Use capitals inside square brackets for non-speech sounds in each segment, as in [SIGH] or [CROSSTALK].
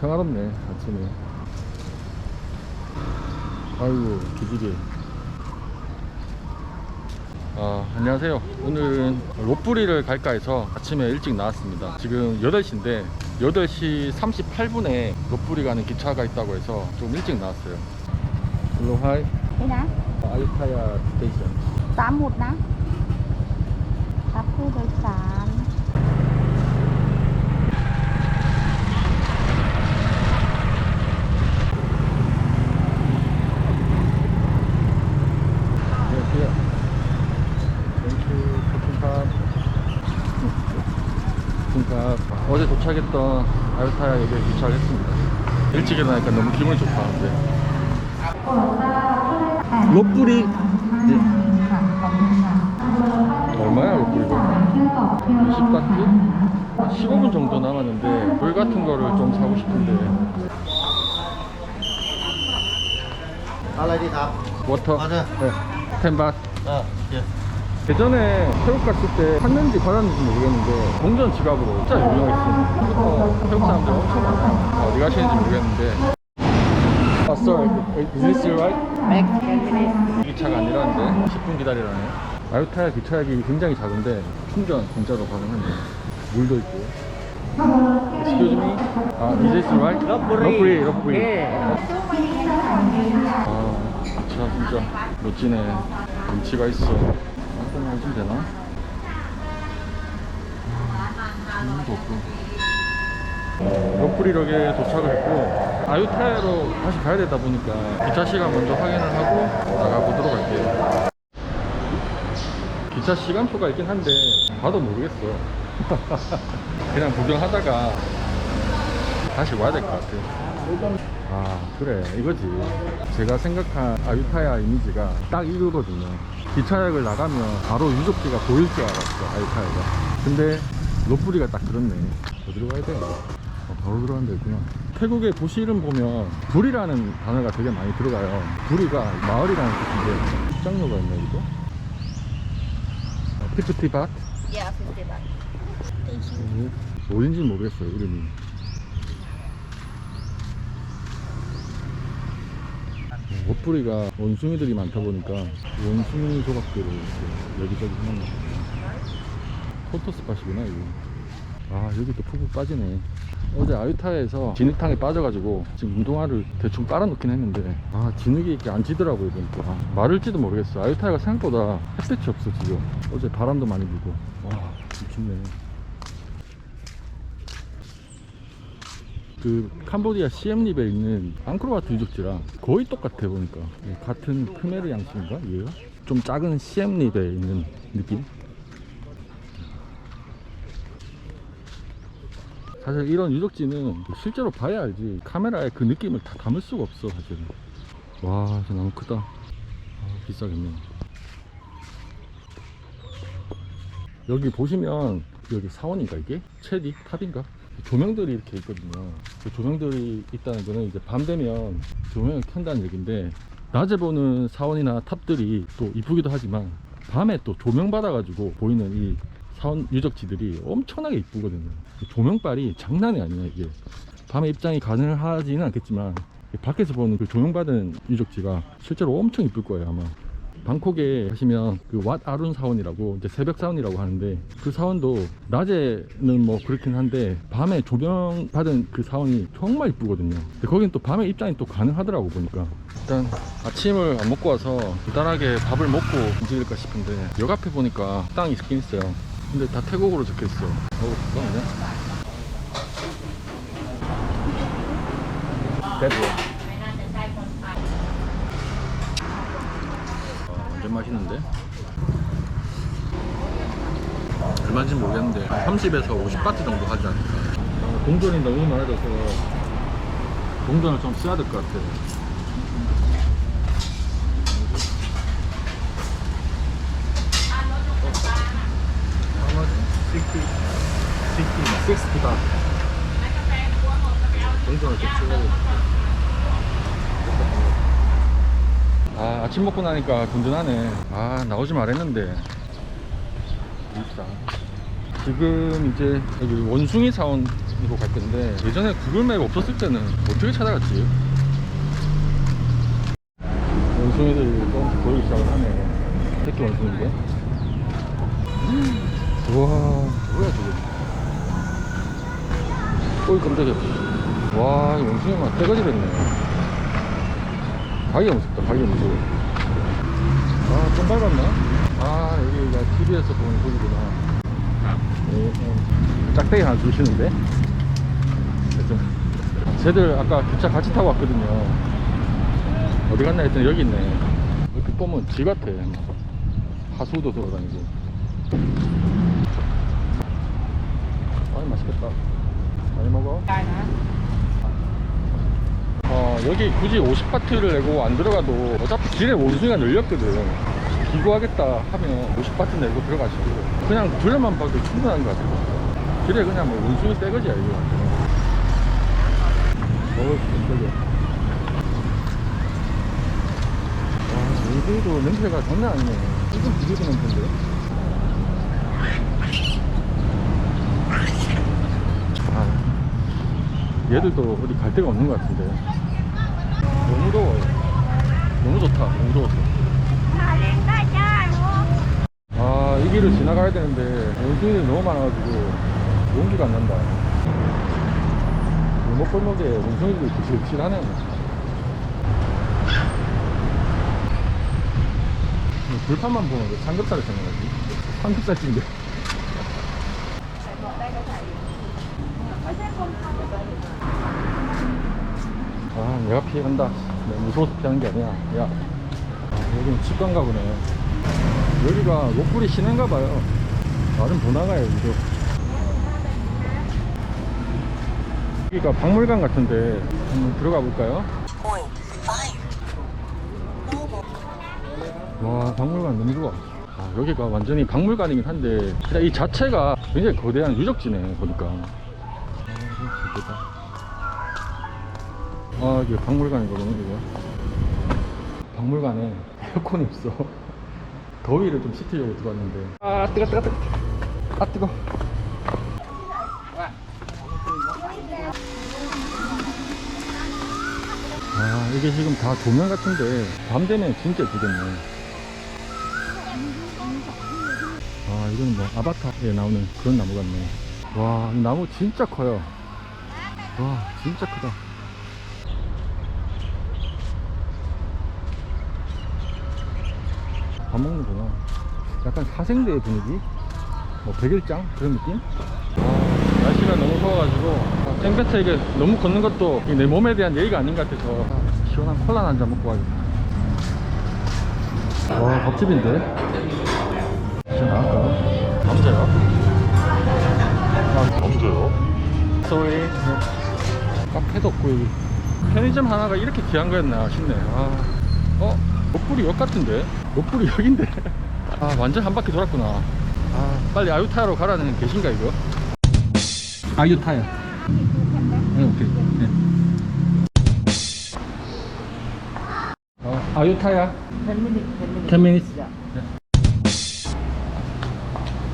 평화롭네 아침에. 아이고 기지개 아, 안녕하세요. 오늘은 로뿌리를 갈까 해서 아침에 일찍 나왔습니다. 지금 8시인데 8시 38분에 로뿌리 가는 기차가 있다고 해서 좀 일찍 나왔어요. 일로 하이. thế 아이타야 스테이션. tám một đã 보니까 어제 도착했던 알타야 여기에 도착했습니다. 일찍 일어나니까 너무 기분이 좋다. 네. 근데 로뿌리 네. 얼마야 로뿌리가 20바퀴? 15분 정도 남았는데 물 같은 거를 좀 사고 싶은데. 알라디 다. 워터. 맞아. 네. 10바 아, 예. 예전에 태국 갔을 때 샀는지 받았는지 모르겠는데 동전 지갑으로 진짜 유명했어요. 그래서 태국 사람들 엄청 많아요. 어디 가시는지 모르겠는데. 아, sorry. Is this your right? 이 차가 아니라는데 10분 기다리라네. 아유타야 기차역이 굉장히 작은데 충전 공짜로 가능한데 물도 있고. Excuse me. 아, is this right? 러브리. 러브리. 아, 기차 진짜 멋지네. 눈치가 있어. 한번 해주면 되나? 아무도 없고. 러프리역에 도착을 했고, 아유타야로 다시 가야 되다 보니까 기차 시간 먼저 확인을 하고 나가보도록 할게요. 기차 시간표가 있긴 한데, 봐도 모르겠어. [LAUGHS] 그냥 구경하다가 다시 와야 될 것 같아요. 아 그래. 이거지. 제가 생각한 아유타야 이미지가 딱 이거거든요 기차역을 나가면 바로 유적지가 보일 줄 알았어 아유타야가. 근데 롯부리가 딱 그렇네. 어디로 가야 돼? 어, 바로 들어가는 데 있구나. 태국의 도시 이름 보면 불이라는 단어가 되게 많이 들어가요. 불이가 마을이라는 뜻인데 입장료가 있네 여기도 어, 피프티밭? Dạ, 50 baht. 어딘지 모르겠어요 이름이 옷부리가 원숭이들이 많다 보니까 원숭이 조각들을 여기저기 해놨나 포토스팟이구나 이거. 아 여기 또 푹푹 빠지네. 어제 아유타야에서 진흙탕에 빠져가지고 지금 운동화를 대충 깔아놓긴 했는데 아 진흙이 이렇게 안 지더라고요 보니까. 아, 마를지도 모르겠어. 아유타야가 생각보다 햇볕이 없어 지금. 어제 바람도 많이 불고. 와 미쳤네 그 캄보디아 시엠립에 있는 앙코르와트 유적지랑 거의 똑같아 보니까. 같은 크메르 양식인가? 얘가 좀 작은 시엠립에 있는 느낌? 사실 이런 유적지는 실제로 봐야 알지. 카메라에 그 느낌을 다 담을 수가 없어 사실은. 와 진짜 너무 크다. 아, 비싸겠네. 여기 보시면 여기 사원인가 이게? 체디? 탑인가? 조명들이 이렇게 있거든요. 그 조명들이 있다는 거는 이제 밤 되면 조명을 켠다는 얘기인데 낮에 보는 사원이나 탑들이 또 이쁘기도 하지만 밤에 또 조명 받아 가지고 보이는 이 사원 유적지들이 엄청나게 이쁘거든요. 조명빨이 장난이 아니야 이게. 밤에 입장이 가능하지는 않겠지만 밖에서 보는 그 조명받은 유적지가 실제로 엄청 이쁠 거예요 아마 방콕에 가시면 그 왓 아룬 사원이라고 이제 새벽 사원이라고 하는데 그 사원도 낮에는 뭐 그렇긴 한데 밤에 조명 받은 그 사원이 정말 이쁘거든요. 근데 거긴 또 밤에 입장이 또 가능하더라고 보니까. 일단 아침을 안 먹고 와서 간단하게 밥을 먹고 움직일까 싶은데 역 앞에 보니까 식당이 있긴 있어요. 근데 다 태국어로 적혀있어. 먹어볼까 그냥? 됐어. 어, 완 맛있는데? 얼마인지 모르겠는데 한 30에서 50바트 정도 하지 않을까? 동전이 너무 많아져서 동전을 좀 써야 될 것 같아. How much? 60 60 바트 동전을 좀돼 아 아침 먹고 나니까 든든하네. 아 나오지 말했는데. 일단. 지금 이제 여기 원숭이 사원 이거 갈 건데 예전에 구글맵 없었을 때는 어떻게 찾아갔지? 원숭이들이 조금씩 보이기 시작을 하네. 새끼 원숭이인데? [GASPS] 우와. 뭐야 저게? 어이 깜짝이야. 와, 이 원숭이만 떼거지 됐네. 가기가 무섭다, 가기가 무서워. 아, 좀 밟았나? 아, 여기가 TV에서 보는 소리구나. 네, 음, 짝대기 하나 주시는데? 하여튼, 쟤들 아까 기차 같이 타고 왔거든요. 어디 갔나 했더니 여기 있네. 이렇게 보면 쥐 같아. 하수도 돌아다니고. 아이, 맛있겠다. 많이 먹어? 어, 여기 굳이 50바트를 내고 안 들어가도 어차피 길에 원숭이가 늘렸거든. 기구하겠다 하면 50바트 내고 들어가시고 그냥 둘러만 봐도 충분한 것 같아요. 길에 그냥 뭐 원숭이 떼거지야, 이거. 어우, 깜짝이야. 와, 원숭이도 냄새가 장난 아니네. 조금 비비고 냄새인데. 아, 얘들도 어디 갈 데가 없는 것 같은데. 더워요. 너무 좋다. 너무 더워서. 아, 이 길을 지나가야 되는데, 원숭이들이 너무 많아가지고, 용기가 안 난다. 골목골목에 원숭이들이 부실부실하네. 불판만 보면 왜 삼겹살을 생각하지? 삼겹살집인데. 아, 내가 피해간다. 내가 무서워서 피하는 게 아니야. 야. 아, 여기는 치과인가 보네. 여기가 로플이 시내인가 봐요. 나름 번화가야, 여기도. 여기가 박물관 같은데, 한번 들어가 볼까요? 와, 박물관 너무 좋아. 아, 여기가 완전히 박물관이긴 한데, 그냥 이 자체가 굉장히 거대한 유적지네, 보니까. 아, 진짜 아 이게 박물관이거든요 이거. 박물관에 에어컨이 없어. 더위를 좀 식히려고 들어왔는데. 아 뜨거 뜨거 뜨거. 아 뜨거. 아 이게 지금 다 조명 같은데 밤 되면 진짜 예쁘겠네. 아 이건 뭐 아바타에 나오는 그런 나무 같네. 와 이 나무 진짜 커요. 와 진짜 크다 밥 먹는구나. 약간 사생대의 분위기? 뭐 백일장? 그런 느낌? 아, 날씨가 너무 더워가지고 땡볕에 이게 너무 걷는 것도 이내 몸에 대한 예의가 아닌 것 같아서 아, 시원한 콜라 한 잔 먹고 가겠다. 와, 밥집인데? 진짜 나갈까? 남자야? 아, 남자요? sorry. 카페도 없고 여기 편의점 하나가 이렇게 귀한 거였나 싶네. 아, 어? 로플이 역 같은데? 로플이 역인데? 아 완전 한 바퀴 돌았구나. 아. 빨리 아유타야로 가라는 계신가 이거? 아유타야 네 오케이. 네. 어, 아유타야 10 minutes 10 minutes. 네.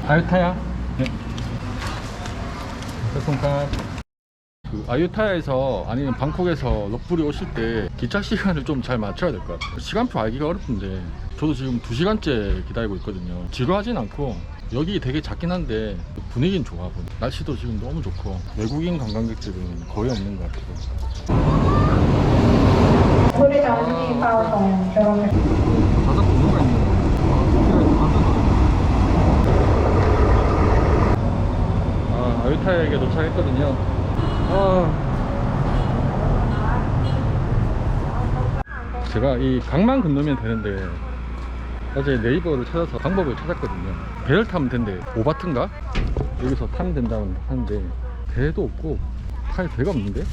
아유타야 네. 교통카 그 아유타에서 아니면 방콕에서 럭불이 오실 때 기차 시간을 좀 잘 맞춰야 될 것 같아요. 시간표 알기가 어렵던데 저도 지금 2시간째 기다리고 있거든요. 지루하진 않고 여기 되게 작긴 한데 분위기는 좋아 보니 날씨도 지금 너무 좋고 외국인 관광객들은 거의 없는 것 같아요. 아, 아유타에게 도착했거든요. 아. 제가 이 강만 건너면 되는데 어제 네이버를 찾아서 방법을 찾았거든요. 배를 타면 된대. 오바트인가? 여기서 타면 된다고 하는데 배도 없고 탈 배가 없는데?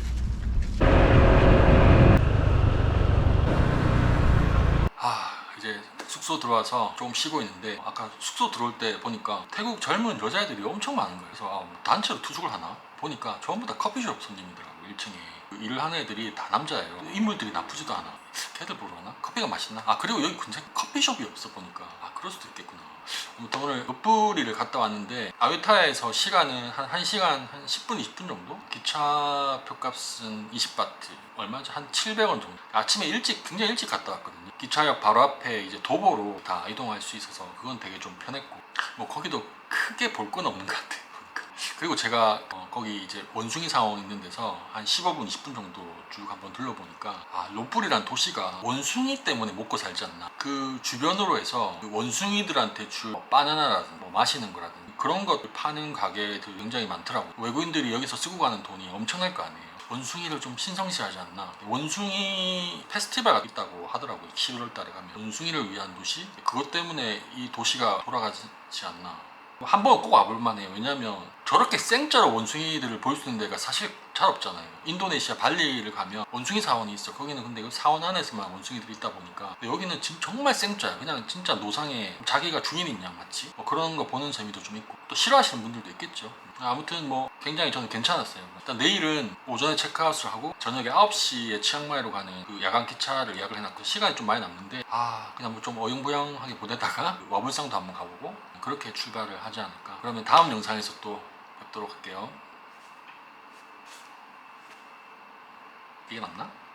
아 이제 숙소 들어와서 좀 쉬고 있는데 아까 숙소 들어올 때 보니까 태국 젊은 여자애들이 엄청 많은 거예요. 그래서 아, 뭐 단체로 투숙을 하나? 보니까 전부 다 커피숍 손님이더라고 1층에. 일을 하는 애들이 다 남자예요. 인물들이 나쁘지도 않아 걔들 가나? 커피가 맛있나? 아 그리고 여기 근처에 커피숍이 없어 보니까 아 그럴 수도 있겠구나 아무튼 오늘 읍부리를 갔다 왔는데 아유타에서 시간은 한 1시간 한 10분 20분 정도? 기차 표값은 20바트 얼마죠? 한 700원 정도 아침에 일찍 굉장히 일찍 갔다 왔거든요 기차역 바로 앞에 이제 도보로 다 이동할 수 있어서 그건 되게 좀 편했고 뭐 거기도 크게 볼 건 없는 것 같아요. 그리고 제가 어, 거기 이제 원숭이 사원 있는 데서 한 15분 20분 정도 쭉 한번 둘러보니까 아 로플이란 도시가 원숭이 때문에 먹고 살지 않나. 그 주변으로 해서 그 원숭이들한테 줄 뭐 바나나라든지 뭐 마시는 거라든지 그런 것들 파는 가게들 굉장히 많더라고요. 외국인들이 여기서 쓰고 가는 돈이 엄청날 거 아니에요. 원숭이를 좀 신성시하지 않나. 원숭이 페스티벌가 있다고 하더라고요. 11월 달에 가면. 원숭이를 위한 도시? 그것 때문에 이 도시가 돌아가지 않나. 한 번 꼭 와볼 만해요. 왜냐면 저렇게 생짜로 원숭이들을 볼 수 있는 데가 사실 잘 없잖아요. 인도네시아 발리를 가면 원숭이 사원이 있어. 거기는 근데 그 사원 안에서만 원숭이들이 있다 보니까 여기는 지금 정말 생짜야. 그냥 진짜 노상에 자기가 주인인 양 마치. 뭐 그런 거 보는 재미도 좀 있고. 또 싫어하시는 분들도 있겠죠. 아무튼 뭐 굉장히 저는 괜찮았어요. 일단 내일은 오전에 체크아웃을 하고 저녁에 9시에 치앙마이로 가는 그 야간 기차를 예약을 해놨고 시간이 좀 많이 남는데 아 그냥 뭐 좀 어영부영하게 보내다가 와불상도 한번 가보고 그렇게 출발을 하지 않을까. 그러면 다음 영상에서 또 뵙도록 할게요 이게 맞나?